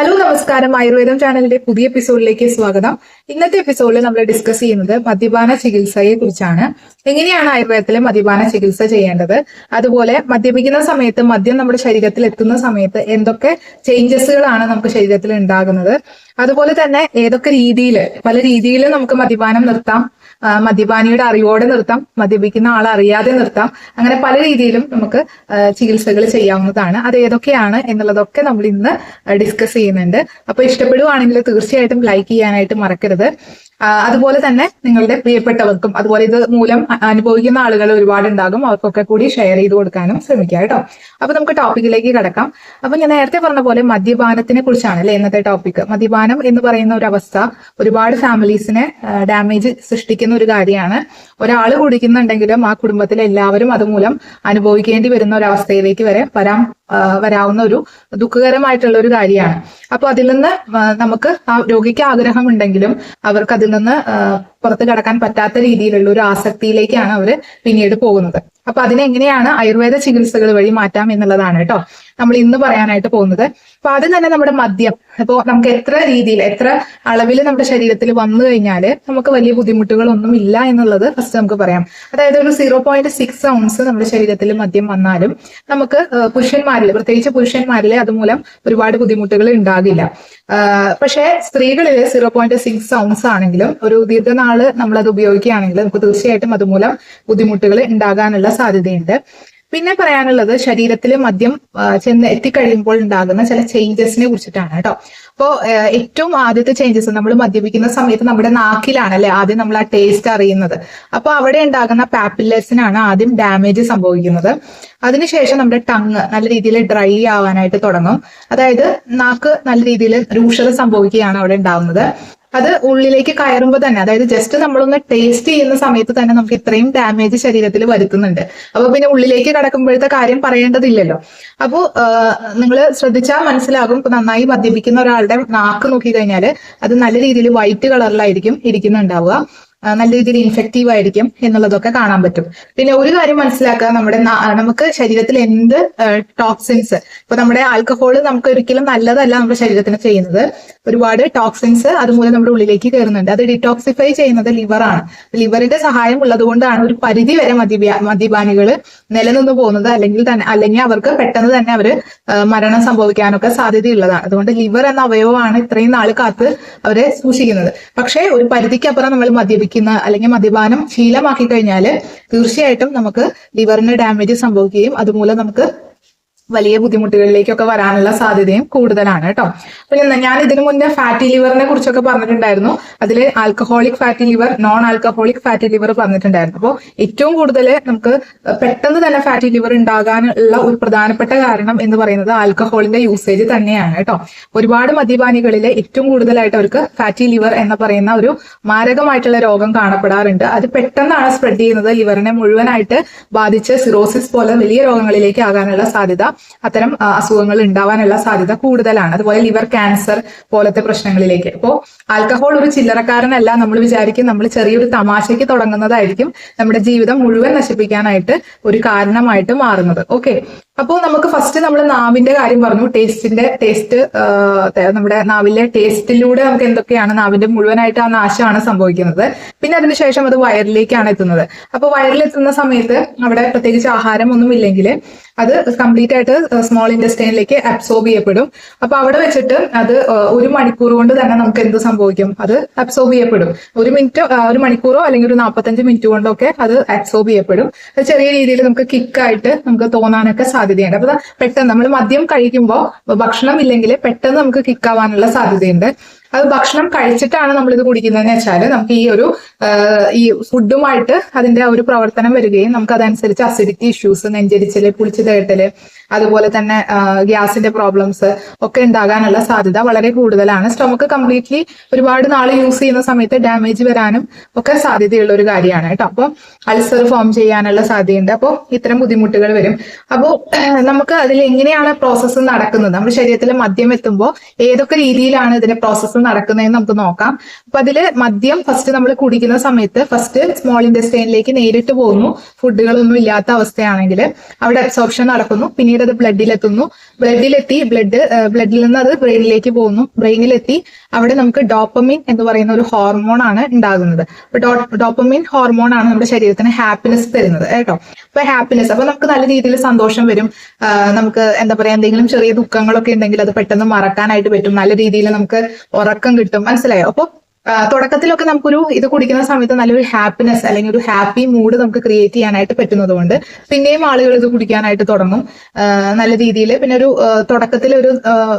Hello നമസ്കാരം. ആയുർവേദം ചാനലിന്റെ പുതിയ എപ്പിസോഡിലേക്ക് സ്വാഗതം. ഇന്നത്തെ എപ്പിസോഡിൽ നമ്മൾ ഡിസ്കസ് ചെയ്യുന്നത് മദ്യപാന ചികിത്സയെ കുറിച്ചാണ്. എങ്ങനെയാണ് ആയുർവേദത്തിൽ മദ്യപാന ചികിത്സ ചെയ്യേണ്ടത്? അതുപോലെ മദ്യപിക്കുന്ന സമയത്ത് മദ്യം നമ്മുടെ ശരീരത്തിൽ എത്തുന്ന സമയത്ത് എന്തൊക്കെ ചേഞ്ചസുകളാണ് നമുക്ക് ശരീരത്തിൽ ഉണ്ടാകുന്നത്? അതുപോലെ തന്നെ ഏതൊക്കെ രീതിയിൽ പല രീതിയിൽ നമുക്ക് മദ്യപാനം നിർത്താം? മദ്യപാനിയുടെ അറിവോടെ നിർത്താം മദ്യപിക്കുന്ന ആൾ അറിയാതെ നിർത്താം. അങ്ങനെ പല രീതിയിലും നമുക്ക് ചികിത്സകൾ ചെയ്യാവുന്നതാണ്. അത് ഏതൊക്കെയാണ് എന്നുള്ളതൊക്കെ നമ്മൾ ഇന്ന് ഡിസ്കസ് ചെയ്യുന്നുണ്ട്. അപ്പൊ ഇഷ്ടപ്പെടുവാണെങ്കിൽ തീർച്ചയായിട്ടും ലൈക്ക് ചെയ്യാനായിട്ട് മറക്കരുത്. അതുപോലെ തന്നെ നിങ്ങളുടെ പ്രിയപ്പെട്ടവർക്കും അതുപോലെ ഇത് മൂലം അനുഭവിക്കുന്ന ആളുകൾ ഒരുപാട് ഉണ്ടാകും അവർക്കൊക്കെ കൂടി ഷെയർ ചെയ്ത് കൊടുക്കാനും ശ്രമിക്കുക കേട്ടോ. അപ്പൊ നമുക്ക് ടോപ്പിക്കിലേക്ക് കിടക്കാം. അപ്പൊ ഞാൻ നേരത്തെ പറഞ്ഞ പോലെ മദ്യപാനത്തിനെ കുറിച്ചാണ് അല്ലെ ഇന്നത്തെ ടോപ്പിക് മദ്യപാനം എന്ന് പറയുന്ന ഒരു അവസ്ഥ ഒരുപാട് ഫാമിലീസിനെ ഡാമേജ് സൃഷ്ടിക്കുന്ന ഒരു കാര്യമാണ്. ഒരാൾ കുടിക്കുന്നുണ്ടെങ്കിലും ആ കുടുംബത്തിലെ എല്ലാവരും അതുമൂലം അനുഭവിക്കേണ്ടി വരുന്ന ഒരു അവസ്ഥയിലേക്ക് വരെ വരാൻ വരാവുന്ന ഒരു ദുഃഖകരമായിട്ടുള്ള ഒരു കാര്യമാണ്. അപ്പൊ അതിൽ നിന്ന് നമുക്ക് ആ രോഗിക്ക് ആഗ്രഹം ഉണ്ടെങ്കിലും അവർക്ക് അതിൽ നിന്ന് പുറത്ത് കടക്കാൻ പറ്റാത്ത രീതിയിലുള്ള ഒരു ആസക്തിയിലേക്കാണ് അവർ പിന്നീട് പോകുന്നത്. അപ്പൊ അതിനെങ്ങനെയാണ് ആയുർവേദ ചികിത്സകൾ വഴി മാറ്റാം എന്നുള്ളതാണ് കേട്ടോ. നമ്മൾ ഇന്ന് പറയാനായിട്ട് പോകുന്നത്. അപ്പൊ ആദ്യം തന്നെ നമ്മുടെ മദ്യം. അപ്പോൾ നമുക്ക് എത്ര രീതിയിൽ എത്ര അളവിൽ നമ്മുടെ ശരീരത്തിൽ വന്നു കഴിഞ്ഞാൽ നമുക്ക് വലിയ ബുദ്ധിമുട്ടുകളൊന്നും ഇല്ല എന്നുള്ളത് ഫസ്റ്റ് നമുക്ക് പറയാം. അതായത് ഒരു സീറോ പോയിന്റ് സിക്സ് ഔൺസ് നമ്മുടെ ശരീരത്തിൽ മദ്യം വന്നാലും നമുക്ക് പുരുഷന്മാരിൽ പ്രത്യേകിച്ച് പുരുഷന്മാരിൽ അതുമൂലം ഒരുപാട് ബുദ്ധിമുട്ടുകൾ ഉണ്ടാകില്ല. പക്ഷേ സ്ത്രീകളിൽ സീറോ പോയിന്റ് സിക്സ് ഔൺസ് ആണെങ്കിലും ഒരു ദീർഘനാൾ നമ്മൾ അത് ഉപയോഗിക്കുകയാണെങ്കിൽ നമുക്ക് തീർച്ചയായിട്ടും അതുമൂലം ബുദ്ധിമുട്ടുകൾ ഉണ്ടാകാനുള്ള സാധ്യതയുണ്ട്. പിന്നെ പറയാനുള്ളത് ശരീരത്തിൽ മദ്യം ചെന്ന് എത്തിക്കഴിയുമ്പോൾ ഉണ്ടാകുന്ന ചില ചേഞ്ചസിനെ കുറിച്ചിട്ടാണ് കേട്ടോ. അപ്പോൾ ഏറ്റവും ആദ്യത്തെ ചേഞ്ചസ് നമ്മൾ മദ്യപിക്കുന്ന സമയത്ത് നമ്മുടെ നാക്കിലാണ് അല്ലെ ആദ്യം നമ്മൾ ആ ടേസ്റ്റ് അറിയുന്നത്. അപ്പോൾ അവിടെ ഉണ്ടാകുന്ന പാപ്പിലേഴ്സിനാണ് ആദ്യം ഡാമേജ് സംഭവിക്കുന്നത്. അതിനുശേഷം നമ്മുടെ ടങ് നല്ല രീതിയിൽ ഡ്രൈ ആവാനായിട്ട് തുടങ്ങും. അതായത് നാക്ക് നല്ല രീതിയിൽ രൂക്ഷത സംഭവിക്കുകയാണ് അവിടെ ഉണ്ടാവുന്നത്. അത് ഉള്ളിലേക്ക് കയറുമ്പോൾ തന്നെ അതായത് ജസ്റ്റ് നമ്മളൊന്ന് ടേസ്റ്റ് ചെയ്യുന്ന സമയത്ത് തന്നെ നമുക്ക് ഇത്രയും ഡാമേജ് ശരീരത്തിൽ വരുത്തുന്നുണ്ട്. അപ്പൊ പിന്നെ ഉള്ളിലേക്ക് കടക്കുമ്പോഴത്തെ കാര്യം പറയേണ്ടതില്ലല്ലോ. അപ്പോൾ നിങ്ങൾ ശ്രദ്ധിച്ചാൽ മനസ്സിലാകും. നന്നായി മദ്യപിക്കുന്ന ഒരാളുടെ നാക്ക് നോക്കി കഴിഞ്ഞാൽ അത് നല്ല രീതിയിൽ വൈറ്റ് കളറിലായിരിക്കും ഇരിക്കുന്നുണ്ടാവുക. നല്ല രീതിയിൽ ഇൻഫെക്റ്റീവ് ആയിരിക്കും എന്നുള്ളതൊക്കെ കാണാൻ പറ്റും. പിന്നെ ഒരു കാര്യം മനസ്സിലാക്കുക നമ്മുടെ നമുക്ക് ശരീരത്തിൽ എന്ത് ടോക്സിൻസ് ഇപ്പൊ നമ്മുടെ ആൽക്കഹോൾ നമുക്ക് ഒരിക്കലും നല്ലതല്ല നമ്മുടെ ശരീരത്തിന് ചെയ്യുന്നത്. ഒരുപാട് ടോക്സിൻസ് അതുമൂലം നമ്മുടെ ഉള്ളിലേക്ക് കയറുന്നുണ്ട്. അത് ഡിറ്റോക്സിഫൈ ചെയ്യുന്നത് ലിവറാണ് ലിവറിന്റെ സഹായം ഉള്ളതുകൊണ്ടാണ് ഒരു പരിധി വരെ മദ്യപാ മദ്യപാനികൾ നിലനിന്ന് പോകുന്നത്. അല്ലെങ്കിൽ തന്നെ അല്ലെങ്കിൽ അവർക്ക് പെട്ടെന്ന് തന്നെ അവർ മരണം സംഭവിക്കാനൊക്കെ സാധ്യതയുള്ളതാണ്. അതുകൊണ്ട് ലിവർ എന്ന അവയവമാണ് ഇത്രയും നാൾ കാത്ത് അവരെ സൂക്ഷിക്കുന്നത്. പക്ഷേ ഒരു പരിധിക്കപ്പുറം നമ്മൾ മദ്യപിക്കുന്ന അല്ലെങ്കിൽ മദ്യപാനം ശീലമാക്കി കഴിഞ്ഞാൽ തീർച്ചയായിട്ടും നമുക്ക് ലിവറിന് ഡാമേജ് സംഭവിക്കുകയും അതുമൂലം നമുക്ക് വലിയ ബുദ്ധിമുട്ടുകളിലേക്കൊക്കെ വരാനുള്ള സാധ്യതയും കൂടുതലാണ് കേട്ടോ. പിന്നെ ഞാൻ ഇതിനു മുന്നേ ഫാറ്റി ലിവറിനെ കുറിച്ചൊക്കെ പറഞ്ഞിട്ടുണ്ടായിരുന്നു. അതിൽ alcoholic fatty liver non alcoholic fatty liver പറഞ്ഞിട്ടുണ്ടായിരുന്നു. അപ്പോൾ ഏറ്റവും കൂടുതൽ നമുക്ക് പെട്ടെന്ന് തന്നെ ഫാറ്റി ലിവർ ഉണ്ടാകാനുള്ള ഒരു പ്രധാനപ്പെട്ട കാരണം എന്ന് പറയുന്നത് ആൽക്കഹോളിന്റെ യൂസേജ് തന്നെയാണ് കേട്ടോ. ഒരുപാട് മദ്യപാനികളിൽ ഏറ്റവും കൂടുതലായിട്ട് അവർക്ക് ഫാറ്റി ലിവർ എന്ന് പറയുന്ന ഒരു മാരകമായിട്ടുള്ള രോഗം കാണപ്പെടാറുണ്ട്. അത് പെട്ടെന്നാണ് സ്പ്രെഡ് ചെയ്യുന്നത്. ലിവറിനെ മുഴുവനായിട്ട് ബാധിച്ച് സിറോസിസ് പോലെ വലിയ രോഗങ്ങളിലേക്ക് ആകാനുള്ള സാധ്യത അത്തരം അസുഖങ്ങൾ ഉണ്ടാവാനുള്ള സാധ്യത കൂടുതലാണ്. അതുപോലെ ലിവർ ക്യാൻസർ പോലത്തെ പ്രശ്നങ്ങളിലേക്ക്. അപ്പോൾ ആൽക്കഹോൾ ഒരു ചില്ലറക്കാരനല്ല നമ്മൾ വിചാരിക്കും. നമ്മൾ ചെറിയൊരു തമാശയ്ക്ക് തുടങ്ങുന്നതായിരിക്കും നമ്മുടെ ജീവിതം മുഴുവൻ നശിപ്പിക്കാനായിട്ട് ഒരു കാരണമായിട്ട് മാറുന്നത്. ഓക്കെ അപ്പോൾ നമുക്ക് ഫസ്റ്റ് നമ്മൾ നാവിന്റെ കാര്യം പറഞ്ഞു ടേസ്റ്റിന്റെ ടേസ്റ്റ് നമ്മുടെ നാവിലെ ടേസ്റ്റിലൂടെ നമുക്ക് എന്തൊക്കെയാണ് നാവിന്റെ മുഴുവനായിട്ട് ആ നാശമാണ് സംഭവിക്കുന്നത്. പിന്നെ അതിനുശേഷം അത് വയറിലേക്കാണ് എത്തുന്നത്. അപ്പൊ വയറിലെത്തുന്ന സമയത്ത് അവിടെ പ്രത്യേകിച്ച് ആഹാരം ഒന്നും ഇല്ലെങ്കിൽ അത് കംപ്ലീറ്റ് ആയിട്ട് സ്മോൾ ഇൻഡസ്റ്റൈനിലേക്ക് അബ്സോർബ് ചെയ്യപ്പെടും. അപ്പൊ അവിടെ വെച്ചിട്ട് അത് ഒരു മണിക്കൂർ കൊണ്ട് തന്നെ നമുക്ക് എന്ത് സംഭവിക്കും? അത് അബ്സോർബ് ചെയ്യപ്പെടും. ഒരു മിനിറ്റ് ഒരു മണിക്കൂറോ അല്ലെങ്കിൽ ഒരു നാൽപ്പത്തഞ്ച് മിനിറ്റ് കൊണ്ടൊക്കെ അത് അബ്സോർബ് ചെയ്യപ്പെടും. ചെറിയ രീതിയിൽ നമുക്ക് കിക്കായിട്ട് നമുക്ക് തോന്നാനൊക്കെ സാധ്യതയുണ്ട്. അപ്പൊ പെട്ടെന്ന് നമ്മൾ മദ്യം കഴിക്കുമ്പോൾ ഭക്ഷണം ഇല്ലെങ്കിൽ പെട്ടെന്ന് നമുക്ക് കിക്കാവാനുള്ള സാധ്യതയുണ്ട്. അത് ഭക്ഷണം കഴിച്ചിട്ടാണ് നമ്മൾ ഇത് കുടിക്കുന്നതെന്ന് വെച്ചാൽ നമുക്ക് ഈ ഒരു ഈ ഫുഡുമായിട്ട് അതിന്റെ ഒരു പ്രവർത്തനം വരികയും നമുക്ക് അതനുസരിച്ച് അസിഡിറ്റി ഇഷ്യൂസ് നെഞ്ചരിച്ചൽ പുളിച്ചു തേട്ടൽ അതുപോലെ തന്നെ ഗ്യാസിന്റെ പ്രോബ്ലംസ് ഒക്കെ ഉണ്ടാകാനുള്ള സാധ്യത വളരെ കൂടുതലാണ്. സ്റ്റൊമക്ക് കംപ്ലീറ്റ്ലി ഒരുപാട് നാൾ യൂസ് ചെയ്യുന്ന സമയത്ത് ഡാമേജ് വരാനും ഒക്കെ സാധ്യതയുള്ള ഒരു കാര്യമാണ് കേട്ടോ. അപ്പോൾ അൾസർ ഫോം ചെയ്യാനുള്ള സാധ്യതയുണ്ട്. അപ്പോൾ ഇത്തരം ബുദ്ധിമുട്ടുകൾ വരും. അപ്പോൾ നമുക്ക് അതിൽ എങ്ങനെയാണ് പ്രോസസ്സ് നടക്കുന്നത്? നമ്മുടെ ശരീരത്തിൽ മദ്യം എത്തുമ്പോൾ ഏതൊക്കെ രീതിയിലാണ് ഇതിന്റെ പ്രോസസ്സ് നടക്കുന്നതെന്ന് നമുക്ക് നോക്കാം. അപ്പൊ അതിൽ മദ്യം ഫസ്റ്റ് നമ്മൾ കുടിക്കുന്ന സമയത്ത് ഫസ്റ്റ് സ്മോൾ ഇൻഡസ്ട്രിയിലേക്ക് നേരിട്ട് പോകുന്നു. ഫുഡുകളൊന്നും ഇല്ലാത്ത അവസ്ഥയാണെങ്കിൽ അവിടെ അബ്സോർപ്ഷൻ നടക്കുന്നു. പിന്നീട് അത് ബ്ലഡിലെത്തുന്നു ബ്ലഡിലെത്തി ബ്ലഡ് ബ്ലഡിൽ നിന്ന് അത് ബ്രെയിനിലേക്ക് പോകുന്നു. ബ്രെയിനിലെത്തി അവിടെ നമുക്ക് ഡോപ്പമിൻ എന്ന് പറയുന്ന ഒരു ഹോർമോൺ ആണ് ഉണ്ടാകുന്നത്. അപ്പൊ ഡോപ്പമിൻ ഹോർമോൺ ആണ് നമ്മുടെ ശരീരത്തിന് ഹാപ്പിനെസ് തരുന്നത് കേട്ടോ? അപ്പൊ ഹാപ്പിനെസ് അപ്പൊ നമുക്ക് നല്ല രീതിയിൽ സന്തോഷം വരും. നമുക്ക് എന്താ പറയാ എന്തെങ്കിലും ചെറിയ ദുഃഖങ്ങളൊക്കെ ഉണ്ടെങ്കിൽ അത് പെട്ടെന്ന് മറക്കാനായിട്ട് പറ്റും. നല്ല രീതിയിൽ നമുക്ക് ഉറക്കം കിട്ടും. മനസ്സിലായോ? അപ്പൊ ആ, തുടക്കത്തിലൊക്കെ നമുക്കൊരു ഇത് കുടിക്കുന്ന സമയത്ത് നല്ലൊരു ഹാപ്പിനെസ് അല്ലെങ്കിൽ ഒരു ഹാപ്പി മൂഡ് നമുക്ക് ക്രിയേറ്റ് ചെയ്യാനായിട്ട് പറ്റുന്നതുകൊണ്ട് പിന്നെയും ആളുകൾ ഇത് കുടിക്കാനായിട്ട് തുടങ്ങും. നല്ല രീതിയിൽ പിന്നെ ഒരു തുടക്കത്തിൽ ഒരു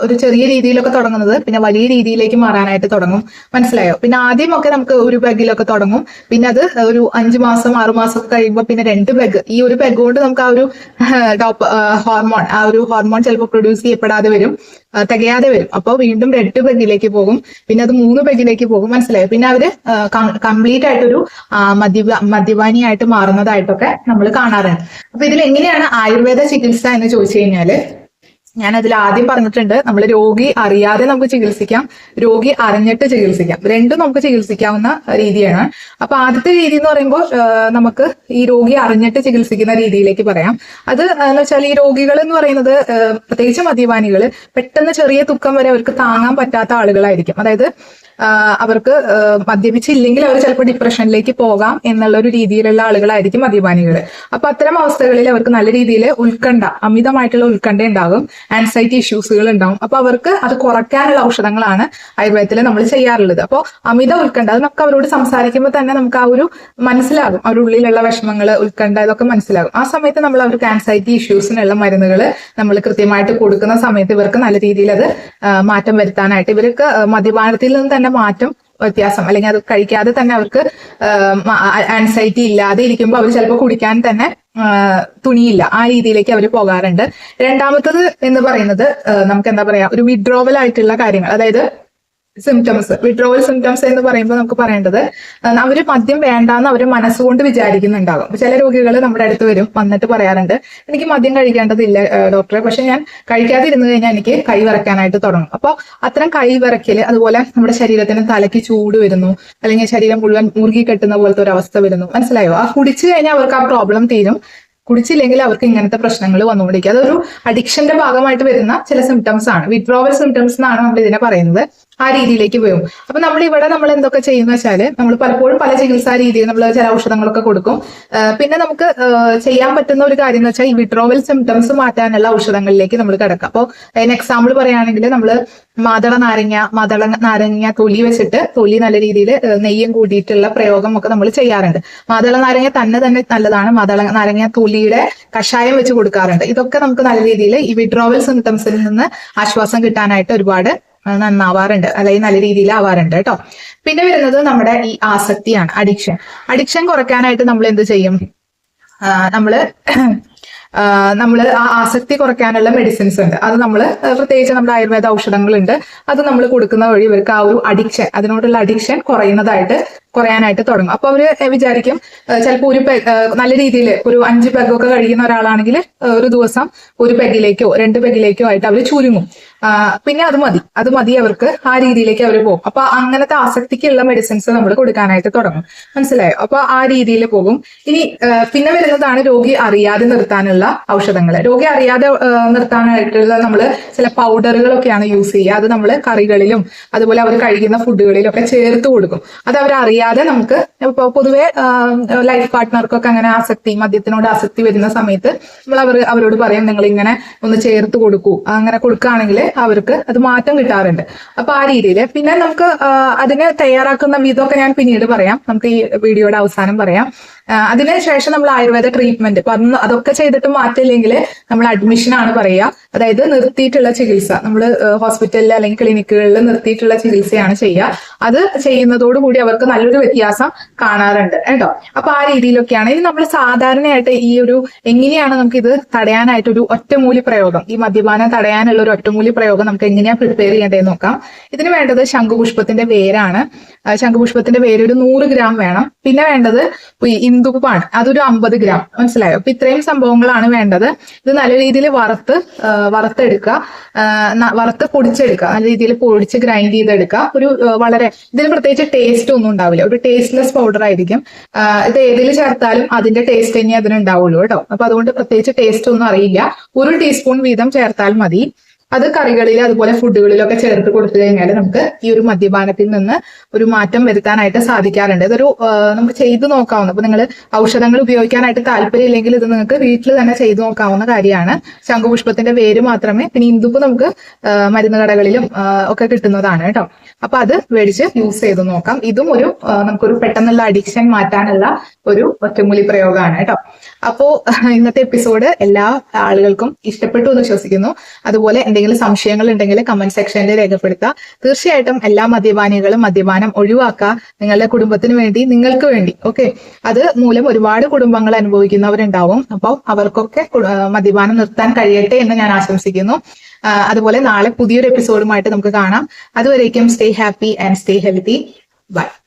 ഒരു ചെറിയ രീതിയിലൊക്കെ തുടങ്ങുന്നത് പിന്നെ വലിയ രീതിയിലേക്ക് മാറാനായിട്ട് തുടങ്ങും. മനസ്സിലായോ? പിന്നെ ആദ്യമൊക്കെ നമുക്ക് ഒരു ബാഗിലൊക്കെ തുടങ്ങും. പിന്നെ അത് ഒരു അഞ്ചു മാസം ആറു മാസം ഒക്കെ കഴിയുമ്പോൾ പിന്നെ രണ്ട് പെഗ് ഈ ഒരു പെഗ് കൊണ്ട് നമുക്ക് ആ ഒരു ഡോപ്പ് ഹോർമോൺ ആ ഒരു ഹോർമോൺ ചിലപ്പോൾ പ്രൊഡ്യൂസ് ചെയ്യപ്പെടാതെ വരും. തികയാതെ വരും. അപ്പോൾ വീണ്ടും രണ്ട് പെഗിലേക്ക് പോകും. പിന്നെ അത് മൂന്ന് പെഗിലേക്ക് പോകും. മനസ്സിലായി? പിന്നെ അവർ കംപ്ലീറ്റ് ആയിട്ടൊരു മദ്യപ മദ്യപാനിയായിട്ട് മാറുന്നതായിട്ടൊക്കെ നമ്മൾ കാണാറുണ്ട്. അപ്പൊ ഇതിൽ എങ്ങനെയാണ് ആയുർവേദ ചികിത്സ എന്ന് ചോദിച്ചു കഴിഞ്ഞാൽ ഞാൻ അതിൽ ആദ്യം പറഞ്ഞിട്ടുണ്ട് നമ്മൾ രോഗി അറിയാതെ നമുക്ക് ചികിത്സിക്കാം രോഗി അറിഞ്ഞിട്ട് ചികിത്സിക്കാം. രണ്ടും നമുക്ക് ചികിത്സിക്കാവുന്ന രീതിയാണ്. അപ്പൊ ആദ്യത്തെ രീതി എന്ന് പറയുമ്പോൾ നമുക്ക് ഈ രോഗി അറിഞ്ഞിട്ട് ചികിത്സിക്കുന്ന രീതിയിലേക്ക് പറയാം. അത് എന്ന് വെച്ചാൽ ഈ രോഗികൾ എന്ന് പറയുന്നത് പ്രത്യേകിച്ച് മദ്യപാനികൾ പെട്ടെന്ന് ചെറിയ തുക്കം വരെ അവർക്ക് താങ്ങാൻ പറ്റാത്ത ആളുകളായിരിക്കും. അതായത് അവർക്ക് മദ്യപിച്ചില്ലെങ്കിൽ അവർ ചിലപ്പോൾ ഡിപ്രഷനിലേക്ക് പോകാം എന്നുള്ള ഒരു രീതിയിലുള്ള ആളുകളായിരിക്കും മദ്യപാനികൾ അപ്പൊ അത്തരം അവസ്ഥകളിൽ അവർക്ക് നല്ല രീതിയിൽ ഉത്കണ്ഠ അമിതമായിട്ടുള്ള ഉത്കണ്ഠ ഉണ്ടാകും. ആൻസൈറ്റി ഇഷ്യൂസുകൾ ഉണ്ടാവും അപ്പൊ അവർക്ക് അത് കുറയ്ക്കാനുള്ള ഔഷധങ്ങളാണ് ആയുർവേദത്തിൽ നമ്മൾ ചെയ്യാറുള്ളത്. അപ്പോൾ അമിത ഉത്കണ്ഠ അത് നമുക്ക് അവരോട് സംസാരിക്കുമ്പോൾ തന്നെ നമുക്ക് ആ ഒരു മനസ്സിലാകും. അവരുടെ ഉള്ളിലുള്ള വിഷമങ്ങൾ ഉത്കണ്ഠ ഇതൊക്കെ മനസ്സിലാകും. ആ സമയത്ത് നമ്മൾ അവർക്ക് ആൻസൈറ്റി ഇഷ്യൂസിനുള്ള മരുന്നുകൾ നമ്മൾ കൃത്യമായിട്ട് കൊടുക്കുന്ന സമയത്ത് ഇവർക്ക് നല്ല രീതിയിൽ അത് മാറ്റം വരുത്താനായിട്ട് ഇവർക്ക് മദ്യപാനത്തിൽ നിന്ന് തന്നെ മാറ്റം വ്യത്യാസം അല്ലെങ്കിൽ അത് കഴിക്കാതെ തന്നെ അവർക്ക് ആൻസൈറ്റി ഇല്ലാതെ ഇരിക്കുമ്പോൾ അവർ ചിലപ്പോൾ കുടിക്കാൻ തന്നെ തുണിയില്ല. ആ രീതിയിലേക്ക് അവർ പോകാറുണ്ട്. രണ്ടാമത്തത് എന്ന് പറയുന്നത് നമുക്ക് എന്താ പറയാ ഒരു വിഡ്രോവൽ ആയിട്ടുള്ള കാര്യങ്ങൾ. അതായത് സിംറ്റംസ് വിഡ്രോവൽ സിംറ്റംസ് എന്ന് പറയുമ്പോൾ നമുക്ക് പറയേണ്ടത് അവർ മദ്യം വേണ്ടാന്ന് അവർ മനസ്സുകൊണ്ട് വിചാരിക്കുന്നുണ്ടാകും ചില രോഗികൾ നമ്മുടെ അടുത്ത് വരും വന്നിട്ട് പറയാറുണ്ട് എനിക്ക് മദ്യം കഴിക്കേണ്ടതില്ല ഡോക്ടറെ പക്ഷെ ഞാൻ കഴിക്കാതെ കഴിക്കാതിരുന്നു കഴിഞ്ഞാൽ എനിക്ക് കൈ വിറക്കാനായിട്ട് തുടങ്ങും. അപ്പോൾ അത്തരം കൈ വിറക്കൽ അതുപോലെ നമ്മുടെ ശരീരത്തിന് തലയ്ക്ക് ചൂട് വരുന്നു അല്ലെങ്കിൽ ശരീരം മുഴുവൻ മുറുകി കെട്ടുന്ന പോലത്തെ ഒരു അവസ്ഥ വരുന്നു മനസ്സിലായോ? ആ കുടിച്ചു കഴിഞ്ഞാൽ അവർക്ക് ആ പ്രോബ്ലം തീരും. കുടിച്ചില്ലെങ്കിൽ അവർക്ക് ഇങ്ങനത്തെ പ്രശ്നങ്ങൾ വന്നുകൊണ്ടിരിക്കും. അതൊരു അഡിക്ഷന്റെ ഭാഗമായിട്ട് വരുന്ന ചില സിംറ്റംസ് ആണ്. വിഡ്രോവൽ സിംറ്റംസ് എന്നാണ് നമ്മൾ ഇതിനെ പറയുന്നത്. ആ രീതിയിലേക്ക് വരും അപ്പൊ നമ്മൾ ഇവിടെ നമ്മൾ എന്തൊക്കെ ചെയ്യുന്ന വെച്ചാൽ നമ്മൾ പലപ്പോഴും പല ചികിത്സാ രീതിയിൽ നമ്മൾ ചില ഔഷധങ്ങളൊക്കെ കൊടുക്കും പിന്നെ നമുക്ക് ചെയ്യാൻ പറ്റുന്ന ഒരു കാര്യം എന്ന് വെച്ചാൽ ഈ വിഡ്രോവൽ സിംറ്റംസ് മാറ്റാനുള്ള ഔഷധങ്ങളിലേക്ക് നമ്മൾ കിടക്കാം. അപ്പോൾ അതിന് എക്സാമ്പിൾ പറയുകയാണെങ്കിൽ നമ്മൾ മാതള നാരങ്ങ മാതള നാരങ്ങ തൊലി വെച്ചിട്ട് തൊലി നല്ല രീതിയിൽ നെയ്യും കൂടിയിട്ടുള്ള പ്രയോഗം ഒക്കെ നമ്മൾ ചെയ്യാറുണ്ട്. മാതള നാരങ്ങ തന്നെ തന്നെ നല്ലതാണ്. മാതള നാരങ്ങ തൊലിയുടെ കഷായം വെച്ച് കൊടുക്കാറുണ്ട്. ഇതൊക്കെ നമുക്ക് നല്ല രീതിയിൽ ഈ വിഡ്രോവൽ സിംറ്റംസിൽ നിന്ന് ആശ്വാസം കിട്ടാനായിട്ട് ഒരുപാട് നന്നാവാറുണ്ട്. അല്ലെങ്കിൽ നല്ല രീതിയിൽ ആവാറുണ്ട് കേട്ടോ. പിന്നെ വരുന്നത് നമ്മുടെ ഈ ആസക്തിയാണ് അഡിക്ഷൻ അഡിക്ഷൻ കുറയ്ക്കാനായിട്ട് നമ്മൾ എന്ത് ചെയ്യും? നമ്മൾ നമ്മൾ ആ, ആസക്തി കുറയ്ക്കാനുള്ള മെഡിസിൻസ് ഉണ്ട്. അത് നമ്മൾ പ്രത്യേകിച്ച് നമ്മുടെ ആയുർവേദ ഔഷധങ്ങളുണ്ട്. അത് നമ്മൾ കൊടുക്കുന്ന വഴി ഇവർക്ക് ആ ഒരു അഡിക്ഷൻ അതിനോടുള്ള അഡിക്ഷൻ കുറയുന്നതായിട്ട് കുറയാനായിട്ട് തുടങ്ങും. അപ്പൊ അവർ വിചാരിക്കും ചിലപ്പോൾ ഒരു നല്ല രീതിയിൽ ഒരു അഞ്ച് പെഗൊക്കെ കഴിക്കുന്ന ഒരാളാണെങ്കിൽ ഒരു ദിവസം ഒരു പെഗിലേക്കോ രണ്ട് പെഗിലേക്കോ ആയിട്ട് അവർ ചുരുങ്ങും. പിന്നെ അത് മതി. അത് മതി അവർക്ക്. ആ രീതിയിലേക്ക് അവർ പോകും. അപ്പൊ അങ്ങനത്തെ ആസക്തിക്കുള്ള മെഡിസിൻസ് നമ്മൾ കൊടുക്കാനായിട്ട് തുടങ്ങും. മനസ്സിലായോ? അപ്പൊ ആ രീതിയിൽ പോകും. ഇനി പിന്നെ വരുന്നതാണ് രോഗി അറിയാതെ നിർത്താനുള്ള ഔഷധങ്ങൾ രോഗി അറിയാതെ നിർത്താനായിട്ടുള്ള നമ്മൾ ചില പൗഡറുകളൊക്കെയാണ് യൂസ് ചെയ്യുക. അത് നമ്മൾ കറികളിലും അതുപോലെ അവർ കഴിക്കുന്ന ഫുഡുകളിലും ഒക്കെ ചേർത്ത് കൊടുക്കും. അത് അവർ അറിയാതെ നമുക്ക് ഇപ്പോൾ പൊതുവെ ലൈഫ് പാർട്ട്ണർക്കൊക്കെ അങ്ങനെ ആസക്തി മദ്യത്തിനോട് ആസക്തി വരുന്ന സമയത്ത് നമ്മൾ അവർ അവരോട് പറയും നിങ്ങൾ ഇങ്ങനെ ഒന്ന് ചേർത്ത് കൊടുക്കൂ. അങ്ങനെ കൊടുക്കുകയാണെങ്കിൽ അവർക്ക് അത് മാറ്റം കിട്ടാറുണ്ട്. അപ്പൊ ആ രീതിയിൽ പിന്നെ നമുക്ക് അതിനെ തയ്യാറാക്കുന്ന വിധമൊക്കെ ഞാൻ പിന്നീട് പറയാം. നമുക്ക് ഈ വീഡിയോയുടെ അവസാനം പറയാം. ആ, അതിന് ശേഷം നമ്മൾ ആയുർവേദ ട്രീറ്റ്മെന്റ് അപ്പൊ അന്ന് അതൊക്കെ ചെയ്തിട്ട് മാറ്റില്ലെങ്കിൽ നമ്മൾ അഡ്മിഷൻ ആണ് പറയുക. അതായത് നിർത്തിയിട്ടുള്ള ചികിത്സ. നമ്മൾ ഹോസ്പിറ്റലിൽ അല്ലെങ്കിൽ ക്ലിനിക്കുകളിൽ നിർത്തിയിട്ടുള്ള ചികിത്സയാണ് ചെയ്യുക. അത് ചെയ്യുന്നതോടുകൂടി അവർക്ക് നല്ലൊരു വ്യത്യാസം കാണാറുണ്ട്. കേട്ടോ? അപ്പൊ ആ രീതിയിലൊക്കെയാണ്. ഇനി നമ്മൾ സാധാരണയായിട്ട് ഈ ഒരു എങ്ങനെയാണ് നമുക്ക് ഇത് തടയാനായിട്ട് ഒരു ഒറ്റമൂലി പ്രയോഗം? ഈ മദ്യപാനം തടയാനുള്ള ഒരു ഒറ്റമൂലി പ്രയോഗം നമുക്ക് എങ്ങനെയാണ് പ്രിപ്പയർ ചെയ്യേണ്ടതെന്ന് നോക്കാം. ഇതിന് വേണ്ടത് ശംഖുപുഷ്പത്തിന്റെ വേരാണ്. ശംഖുപുഷ്പത്തിന്റെ പേര് ഒരു നൂറ് ഗ്രാം വേണം. പിന്നെ വേണ്ടത് ഇന്ദുപ്പാണ്. അതൊരു അമ്പത് ഗ്രാം. മനസ്സിലായോ? അപ്പൊ ഇത്രയും സംഭവങ്ങളാണ് വേണ്ടത്. ഇത് നല്ല രീതിയിൽ വറുത്ത് വറുത്തെടുക്കുക. വറുത്ത് പൊടിച്ചെടുക്കുക. നല്ല രീതിയിൽ പൊടിച്ച് ഗ്രൈൻഡ് ചെയ്തെടുക്കുക. ഒരു വളരെ ഇതിന് പ്രത്യേകിച്ച് ടേസ്റ്റ് ഒന്നും ഉണ്ടാവില്ല. ഒരു ടേസ്റ്റ്ലെസ് പൗഡർ ആയിരിക്കും. ഇത് ഏതിൽ ചേർത്താലും അതിന്റെ ടേസ്റ്റ് തന്നെ അതിനുണ്ടാവുള്ളൂ കേട്ടോ. അപ്പൊ അതുകൊണ്ട് പ്രത്യേകിച്ച് ടേസ്റ്റ് ഒന്നും അറിയില്ല. ഒരു ടീസ്പൂൺ വീതം ചേർത്താൽ മതി. അത് കറികളിൽ അതുപോലെ ഫുഡുകളിലൊക്കെ ചേർത്ത് കൊടുത്തു കഴിഞ്ഞാൽ നമുക്ക് ഈ ഒരു മദ്യപാനത്തിൽ നിന്ന് ഒരു മാറ്റം വരുത്താനായിട്ട് സാധിക്കാറുണ്ട്. ഇതൊരു നമുക്ക് ചെയ്തു നോക്കാവുന്ന അപ്പൊ നിങ്ങൾ ഔഷധങ്ങൾ ഉപയോഗിക്കാനായിട്ട് താല്പര്യമില്ലെങ്കിൽ ഇത് നിങ്ങൾക്ക് വീട്ടിൽ തന്നെ ചെയ്തു നോക്കാവുന്ന കാര്യമാണ്. ശംഖുപുഷ്പത്തിന്റെ വേര് മാത്രമേ പിന്നെ ഇന്ദുപ്പ് നമുക്ക് മരുന്ന് കടകളിലും ഒക്കെ കിട്ടുന്നതാണ് കേട്ടോ. അപ്പൊ അത് മേടിച്ച് യൂസ് ചെയ്ത് നോക്കാം. ഇതും ഒരു നമുക്കൊരു പെട്ടെന്നുള്ള അഡിക്ഷൻ മാറ്റാനുള്ള ഒരു ഒറ്റമൂലി പ്രയോഗമാണ് കേട്ടോ. അപ്പോ ഇന്നത്തെ എപ്പിസോഡ് എല്ലാ ആളുകൾക്കും ഇഷ്ടപ്പെട്ടു എന്ന് വിശ്വസിക്കുന്നു. അതുപോലെ എന്തെങ്കിലും സംശയങ്ങൾ ഉണ്ടെങ്കിൽ കമന്റ് സെക്ഷനിൽ രേഖപ്പെടുത്തുക. തീർച്ചയായിട്ടും എല്ലാ മദ്യപാനികളും മദ്യപാനം ഒഴിവാക്കുക നിങ്ങളുടെ കുടുംബത്തിന് വേണ്ടി നിങ്ങൾക്ക് വേണ്ടി. ഓക്കെ അത് മൂലം ഒരുപാട് കുടുംബങ്ങൾ അനുഭവിക്കുന്നവരുണ്ടാവും. അപ്പോൾ അവർക്കൊക്കെ മദ്യപാനം നിർത്താൻ കഴിയട്ടെ എന്ന് ഞാൻ ആശംസിക്കുന്നു. അതുപോലെ നാളെ പുതിയൊരു എപ്പിസോഡുമായിട്ട് നമുക്ക് കാണാം. അതുവരേക്കും stay happy and stay healthy bye